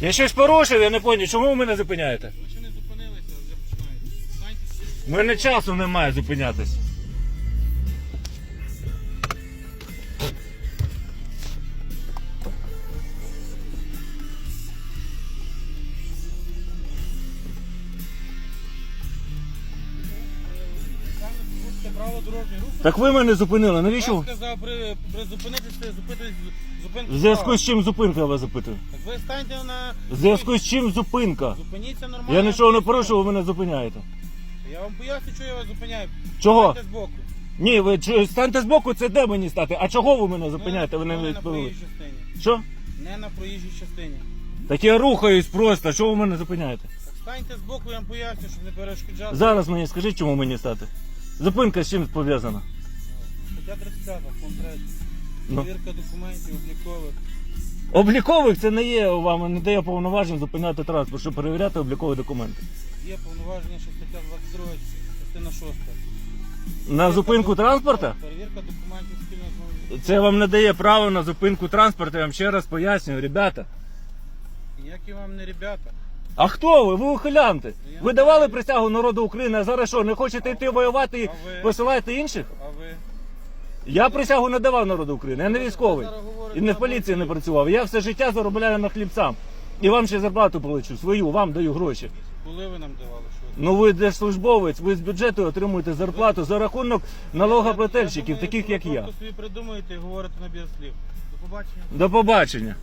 Я щось порушив, я не зрозумів. чому ви мене зупиняєте? Ви ще не зупинилися, вже починаєте. Станьте У мене часу немає зупинятись. Право дорожнього руху. Так ви мене зупинили, навіщо? Я сказав при, при зупинитися, зупинку. В зв'язку з чим зупинка я вас запитую? Так ви станьте на... В зв'язку з чим зупинка? Зупиніться нормально. Я нічого не порушив, ви мене зупиняєте. Я вам поясню, що я вас зупиняю. Чого? Станьте збоку. Ні, ви чу- станьте збоку, це де мені стати? А чого ви мене зупиняєте? Ви Ну, не на відповіли. проїжджій частині. Що? Не на проїжджій частині. Так я рухаюсь просто, чого ви мене зупиняєте? Так станьте збоку, я вам поясню, щоб не перешкоджати. Зараз мені скажіть, чому мені стати? Зупинка з чим пов'язана? Стаття 35, пункт 3. Ну. Перевірка документів, облікових. Облікових це не є вам, не дає повноважень зупиняти транспорт, щоб перевіряти облікові документи. Є повноваження, що стаття 22, частина 6. На зупинку транспорта? Перевірка документів спільно з Це вам не дає право на зупинку транспорту, я вам ще раз пояснюю, ребята. Ніякі вам не ребята. А хто ви? Ви ухилянти. Ви давали присягу народу України, а зараз що, не хочете йти воювати і А ви? посилаєте інших? А ви? Я присягу не давав народу України, я не військовий. Ви І не в поліції не працював. Я все життя заробляю на хліб сам. І вам ще зарплату полечу, свою, вам даю гроші. Коли ви нам давали? Ну ви держслужбовець, ви з бюджету отримуєте зарплату за рахунок налогоплательщиків, таких як я. Просто собі придумуєте і говорите на слів. До побачення. До побачення.